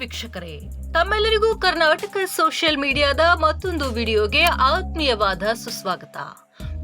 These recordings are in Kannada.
ವೀಕ್ಷಕರೇ ತಮ್ಮೆಲ್ಲರಿಗೂ ಕರ್ನಾಟಕ ಸೋಷಿಯಲ್ ಮೀಡಿಯಾದ ಮತ್ತೊಂದು ವಿಡಿಯೋಗೆ ಆತ್ಮೀಯವಾದ ಸುಸ್ವಾಗತ.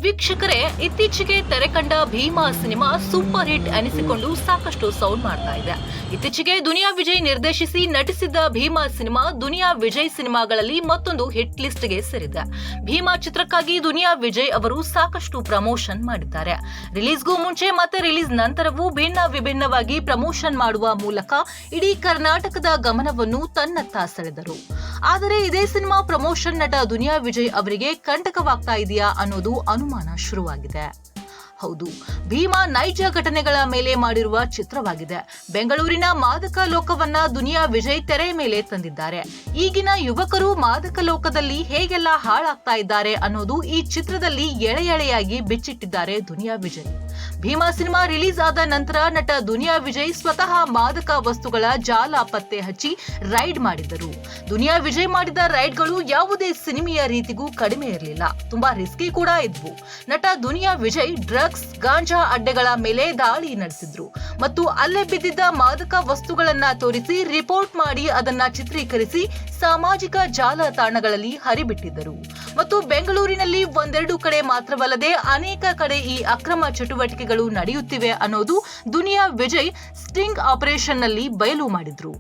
ವೀಕ್ಷಕರೇ, ಇತ್ತೀಚೆಗೆ ತೆರೆ ಕಂಡ ಭೀಮಾ ಸಿನಿಮಾ ಸೂಪರ್ ಹಿಟ್ ಅನಿಸಿಕೊಂಡು ಸಾಕಷ್ಟು ಸೌಂಡ್ ಮಾಡ್ತಾ ಇದೆ. ಇತ್ತೀಚೆಗೆ ದುನಿಯಾ ವಿಜಯ್ ನಿರ್ದೇಶಿಸಿ ನಟಿಸಿದ್ದ ಭೀಮಾ ಸಿನಿಮಾ ದುನಿಯಾ ವಿಜಯ್ ಸಿನಿಮಾಗಳಲ್ಲಿ ಮತ್ತೊಂದು ಹಿಟ್ ಲಿಸ್ಟ್ಗೆ ಸೇರಿದೆ. ಭೀಮಾ ಚಿತ್ರಕ್ಕಾಗಿ ದುನಿಯಾ ವಿಜಯ್ ಅವರು ಸಾಕಷ್ಟು ಪ್ರಮೋಷನ್ ಮಾಡಿದ್ದಾರೆ. ರಿಲೀಸ್ಗೂ ಮುಂಚೆ ಮತ್ತೆ ರಿಲೀಸ್ ನಂತರವೂ ಭಿನ್ನ ವಿಭಿನ್ನವಾಗಿ ಪ್ರಮೋಷನ್ ಮಾಡುವ ಮೂಲಕ ಇಡೀ ಕರ್ನಾಟಕದ ಗಮನವನ್ನು ತನ್ನತ್ತ ಸೆಳೆದರು. ಆದರೆ ಇದೇ ಸಿನಿಮಾ ಪ್ರಮೋಷನ್ ನಟ ದುನಿಯಾ ವಿಜಯ್ ಅವರಿಗೆ ಕಂಟಕವಾಗ್ತಾ ಇದೆಯಾ ಅನ್ನೋದು ಅನುಮಾನ ಶುರುವಾಗಿದೆ. ಹೌದು, ಭೀಮಾ ನೈಜ ಘಟನೆಗಳ ಮೇಲೆ ಮಾಡಿರುವ ಚಿತ್ರವಾಗಿದೆ. ಬೆಂಗಳೂರಿನ ಮಾದಕ ಲೋಕವನ್ನ ದುನಿಯಾ ವಿಜಯ್ ತೆರೆ ಮೇಲೆ ತಂದಿದ್ದಾರೆ. ಈಗಿನ ಯುವಕರು ಮಾದಕ ಲೋಕದಲ್ಲಿ ಹೇಗೆಲ್ಲ ಹಾಳಾಗ್ತಾ ಇದ್ದಾರೆ ಅನ್ನೋದು ಈ ಚಿತ್ರದಲ್ಲಿ ಎಳೆ ಎಳೆಯಾಗಿ ಬಿಚ್ಚಿಟ್ಟಿದ್ದಾರೆ ದುನಿಯಾ ವಿಜಯ್. ಭೀಮಾ ಸಿನಿಮಾ ರಿಲೀಸ್ ಆದ ನಂತರ ನಟ ದುನಿಯಾ ವಿಜಯ್ ಸ್ವತಃ ಮಾದಕ ವಸ್ತುಗಳ ಜಾಲ ಪತ್ತೆ ಹಚ್ಚಿ ರೈಡ್ ಮಾಡಿದ್ದರು. ದುನಿಯಾ ವಿಜಯ್ ಮಾಡಿದ ರೈಡ್ಗಳು ಯಾವುದೇ ಸಿನಿಮೆಯ ರೀತಿಗೂ ಕಡಿಮೆ ಇರಲಿಲ್ಲ. ತುಂಬಾ ರಿಸ್ಕಿ ಕೂಡ ಇದ್ವು. ನಟ ದುನಿಯಾ ವಿಜಯ್ ಡ್ರಗ್ಸ್, ಗಾಂಜಾ ಅಡ್ಡೆಗಳ ಮೇಲೆ ದಾಳಿ ನಡೆಸಿದ್ರು. ಮತ್ತು ಅಲ್ಲೇ ಬಿದ್ದಿದ್ದ ಮಾದಕ ವಸ್ತುಗಳನ್ನ ತೋರಿಸಿ ರಿಪೋರ್ಟ್ ಮಾಡಿ ಅದನ್ನ ಚಿತ್ರೀಕರಿಸಿ ಸಾಮಾಜಿಕ ಜಾಲತಾಣಗಳಲ್ಲಿ ಹರಿಬಿಟ್ಟಿದ್ದರು. ಮತ್ತು ಬೆಂಗಳೂರಿನಲ್ಲಿ ಒಂದೆರಡು ಕಡೆ ಮಾತ್ರವಲ್ಲದೆ ಅನೇಕ ಕಡೆ ಈ ಅಕ್ರಮ ಚಟುವಟಿಕೆಗಳು ನಡೆಯುತ್ತಿವೆ ಅನ್ನೋದು ದುನಿಯಾ ವಿಜಯ್ ಸ್ಟಿಂಗ್ ಆಪರೇಷನ್ನಲ್ಲಿ ಬಯಲು ಮಾಡಿದ್ರು.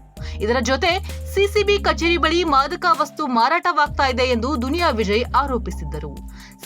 ಇದರ ಜೊತೆ ಸಿಸಿಬಿ ಕಚೇರಿ ಬಳಿ ಮಾದಕ ವಸ್ತು ಮಾರಾಟವಾಗ್ತಾ ಇದೆ ಎಂದು ದುನಿಯಾ ವಿಜಯ್ ಆರೋಪಿಸಿದ್ದರು.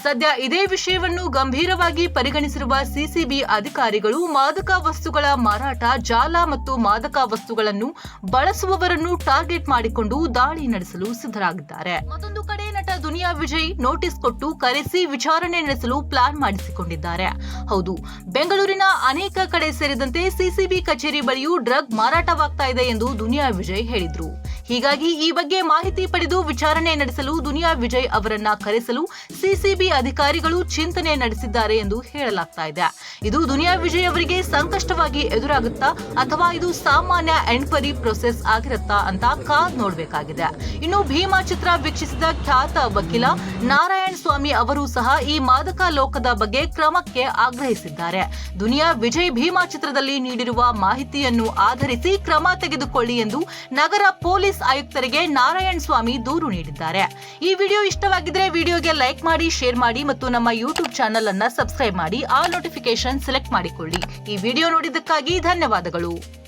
ಸದ್ಯ ಇದೇ ವಿಷಯವನ್ನು ಗಂಭೀರವಾಗಿ ಪರಿಗಣಿಸಿರುವ ಸಿಸಿಬಿ ಅಧಿಕಾರಿಗಳು ಮಾದಕ ವಸ್ತುಗಳ ಮಾರಾಟ, ಜಾಲ ಮತ್ತು ಮಾದಕ ವಸ್ತುಗಳನ್ನು ಬಳಸುವವರನ್ನು ಟಾರ್ಗೆಟ್ ಮಾಡಿಕೊಂಡು ದಾಳಿ ನಡೆಸಲು ಸಿದ್ಧರಾಗಿದ್ದಾರೆ. ಮತ್ತೊಂದು ಕಡೆ ನಟ ದುನಿಯಾ ವಿಜಯ್ ನೋಟಿಸ್ ಕೊಟ್ಟು ಕರೆಸಿ ವಿಚಾರಣೆ ನಡೆಸಲು ಪ್ಲಾನ್ ಮಾಡಿಸಿಕೊಂಡಿದ್ದಾರೆ. ಹೌದು, ಬೆಂಗಳೂರಿನ ಅನೇಕ ಕಡೆ ಸೇರಿದಂತೆ ಸಿಸಿಬಿ ಕಚೇರಿ ಬಳಿಯೂ ಡ್ರಗ್ ಮಾರಾಟವಾಗ್ತಾ ಇದೆ ಎಂದು ದುನಿಯಾ ವಿಜಯ್ ಹೇಳಿದ್ರು. ಹೀಗಾಗಿ ಈ ಬಗ್ಗೆ ಮಾಹಿತಿ ಪಡೆದು ವಿಚಾರಣೆ ನಡೆಸಲು ದುನಿಯಾ ವಿಜಯ್ ಅವರನ್ನ ಕರೆಸಲು ಸಿಸಿಬಿ ಅಧಿಕಾರಿಗಳು ಚಿಂತನೆ ನಡೆಸಿದ್ದಾರೆ ಎಂದು ಹೇಳಲಾಗ್ತಾ ಇದೆ. ಇದು ದುನಿಯಾ ವಿಜಯ್ ಅವರಿಗೆ ಸಂಕಷ್ಟವಾಗಿ ಎದುರಾಗುತ್ತಾ ಅಥವಾ ಇದು ಸಾಮಾನ್ಯ ಎನ್ಕ್ವೈರಿ ಪ್ರೊಸೆಸ್ ಆಗಿರುತ್ತಾ ಅಂತ ಕಾದ್ ನೋಡಬೇಕಾಗಿದೆ. ಇನ್ನು ಭೀಮಾ ಚಿತ್ರ ವೀಕ್ಷಿಸಿದ ಖ್ಯಾತ ವಕೀಲ ನಾರಾಯಣ ಸ್ವಾಮಿ ಅವರು ಸಹ ಈ ಮಾದಕ ಲೋಕದ ಬಗ್ಗೆ ಕ್ರಮಕ್ಕೆ ಆಗ್ರಹಿಸಿದ್ದಾರೆ. ದುನಿಯಾ ವಿಜಯ್ ಭೀಮಾ ಚಿತ್ರದಲ್ಲಿ ನೀಡಿರುವ ಮಾಹಿತಿಯನ್ನು ಆಧರಿಸಿ ಕ್ರಮ ತೆಗೆದುಕೊಳ್ಳಿ ಎಂದು ನಗರ ಪೊಲೀಸ್ ಆಯುಕ್ತರಿಗೆ ನಾರಾಯಣ ಸ್ವಾಮಿ ದೂರು ನೀಡಿದ್ದಾರೆ. ಈ ವಿಡಿಯೋ ಇಷ್ಟವಾಗಿದ್ರೆ ವಿಡಿಯೋಗೆ ಲೈಕ್ ಮಾಡಿ, ಶೇರ್ ಮಾಡಿ ಮತ್ತು ನಮ್ಮ ಯೂಟ್ಯೂಬ್ ಚಾನೆಲ್ ಅನ್ನ ಸಬ್ಸ್ಕ್ರೈಬ್ ಮಾಡಿ ಆ ನೋಟಿಫಿಕೇಶನ್ ಸೆಲೆಕ್ಟ್ ಮಾಡಿಕೊಳ್ಳಿ. ಈ ವಿಡಿಯೋ ನೋಡಿದ್ದಕ್ಕಾಗಿ ಧನ್ಯವಾದಗಳು.